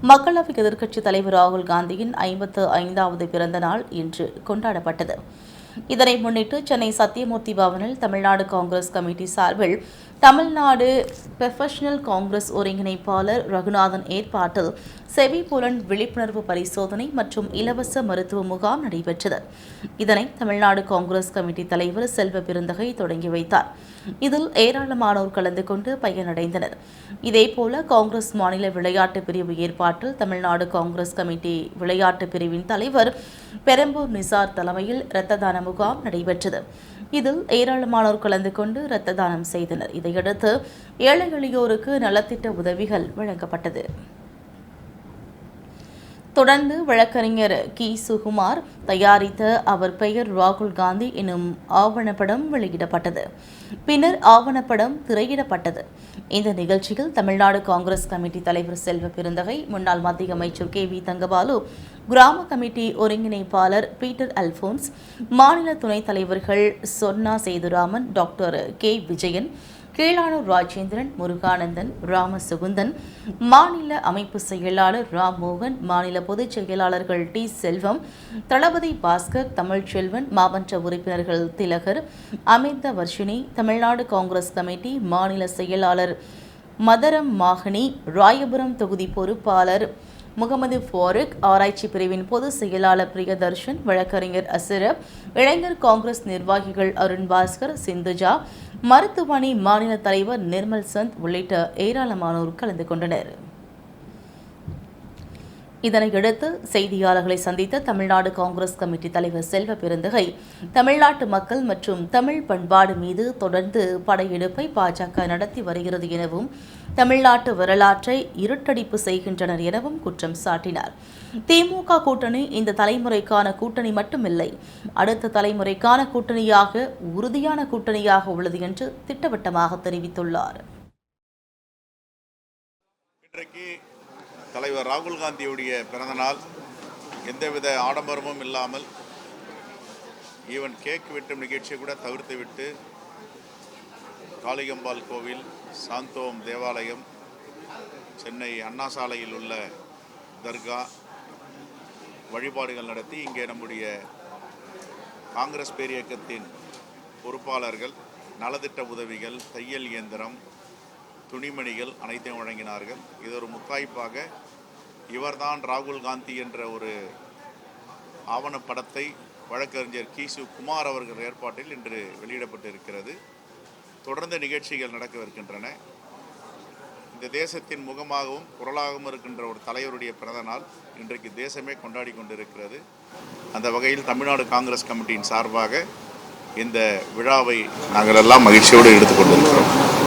மக்களவை எதிர்க்கட்சித் தலைவர் ராகுல் காந்தியின் ஐம்பத்து ஐந்தாவது பிறந்த நாள் இன்று கொண்டாடப்பட்டது. இதனை முன்னிட்டு சென்னை சத்தியமூர்த்தி பவனில் தமிழ்நாடு காங்கிரஸ் கமிட்டி சார்பில் தமிழ்நாடு ப்ரொஃபஷனல் காங்கிரஸ் ஒருங்கிணைப்பாளர் ரகுநாதன் ஏற்பாட்டில் செவி புலன் விழிப்புணர்வு பரிசோதனை மற்றும் இலவச மருத்துவ முகாம் நடைபெற்றது. இதனை தமிழ்நாடு காங்கிரஸ் கமிட்டி தலைவர் செல்வ பெருந்தகை தொடங்கி வைத்தார். இதில் ஏராளமானோர் கலந்து கொண்டு பயனடைந்தனர். இதேபோல காங்கிரஸ் மாநில விளையாட்டு பிரிவு ஏற்பாட்டில் தமிழ்நாடு காங்கிரஸ் கமிட்டி விளையாட்டு பிரிவின் தலைவர் பெரம்பூர் நிசார் தலைமையில் இரத்த தான முகாம் நடைபெற்றது. இதில் ஏராளமானோர் கலந்து கொண்டு இரத்த தானம் செய்தனர். இதையடுத்து ஏழை எளியோருக்கு நலத்திட்ட உதவிகள் வழங்கப்பட்டது. தொடர்ந்து வழக்கறிஞர் கி. சுகுமார் தயாரித்த அவர் பெயர் ராகுல் காந்தி எனும் ஆவணப்படம் வெளியிடப்பட்டது. பின்னர் ஆவணப்படம் திரையிடப்பட்டது. இந்த நிகழ்ச்சியில் தமிழ்நாடு காங்கிரஸ் கமிட்டி தலைவர் செல்வ பெருந்தகை முன்னாள் மத்திய அமைச்சர் கே. வி. தங்கபாலு கிராம கமிட்டி ஒருங்கிணைப்பாளர் பீட்டர் அல்போன்ஸ் மாநில துணைத் தலைவர்கள் சொர்ணா சேதுராமன் டாக்டர் கே. விஜயன் கீழானூர் ராஜேந்திரன் முருகானந்தன் ராமசுகுந்தன் மாநில அமைப்பு செயலாளர் ராம் மோகன் மாநில பொதுச் செயலாளர்கள் டி செல்வம் தளபதி பாஸ்கர் தமிழ்ச்செல்வன் மாவட்ட உறுப்பினர்கள் திலகர் அமிர்த வர்ஷினி தமிழ்நாடு காங்கிரஸ் கமிட்டி மாநில செயலாளர் மதரம் மாகனி ராயபுரம் தொகுதி பொறுப்பாளர் முகமது ஃபாரூக் ஆராய்ச்சி பிரிவின் பொதுச் செயலாளர் பிரியதர்ஷன் வழக்கறிஞர் அசரப் இளைஞர் காங்கிரஸ் நிர்வாகிகள் அருண் பாஸ்கர் சிந்துஜா மருத்துவமனை மாநில தலைவர் நிர்மல் சந்த் உள்ளிட்ட ஏராளமானோர் கலந்து கொண்டனர். இதனையடுத்து செய்தியாளர்களை சந்தித்த தமிழ்நாடு காங்கிரஸ் கமிட்டி தலைவர் செல்வ பெருந்தகை தமிழ்நாட்டு மக்கள் மற்றும் தமிழ் பண்பாடு மீது தொடர்ந்து படையெடுப்பை பாஜக நடத்தி வருகிறது எனவும் தமிழ்நாட்டு வரலாற்றை இருட்டடிப்பு செய்கின்றனர் எனவும் குற்றம் சாட்டினார். திமுக கூட்டணி இந்த தலைமுறைக்கான கூட்டணி மட்டுமில்லை அடுத்த தலைமுறைக்கான கூட்டணியாக உறுதியான கூட்டணியாக உள்ளது என்று திட்டவட்டமாக தெரிவித்துள்ளார். இன்றைக்கு தலைவர் ராகுல் காந்தியுடைய பிறந்தநாள் எந்தவித ஆடம்பரமும் இல்லாமல் ஈவன் கேக் வெட்டும் நிகழ்ச்சியை கூட தவிர்த்து விட்டு காளிகம்பாள் கோவில் சாந்தோம் தேவாலயம் சென்னை அண்ணா சாலையில் உள்ள தர்கா வழிபாடுகள் நடத்தி இங்கே நம்முடைய காங்கிரஸ் பேரியக்கத்தின் பொறுப்பாளர்கள் நலத்திட்ட உதவிகள் தையல் இயந்திரம் துணிமணிகள் அனைத்தையும் வழங்கினார்கள். இது ஒரு முத்தாய்ப்பாக இவர்தான் ராகுல் காந்தி என்ற ஒரு ஆவணப்படத்தை வழக்கறிஞர் கிசு குமார் அவர்கள் ஏற்பாட்டில் இன்று வெளியிடப்பட்டிருக்கிறது. தொடர்ந்து நிகழ்ச்சிகள் நடக்கவிருக்கின்றன இந்த தேசத்தின் முகமாகவும் குரலாகவும் இருக்கின்ற ஒரு தலைவருடைய பிறந்த நாள் இன்றைக்கு தேசமே கொண்டாடி கொண்டிருக்கிறது. அந்த வகையில் தமிழ்நாடு காங்கிரஸ் கமிட்டியின் சார்பாக இந்த விழாவை நாங்கள் எல்லாம் மகிழ்ச்சியோடு எடுத்துக்கொண்டிருக்கிறோம்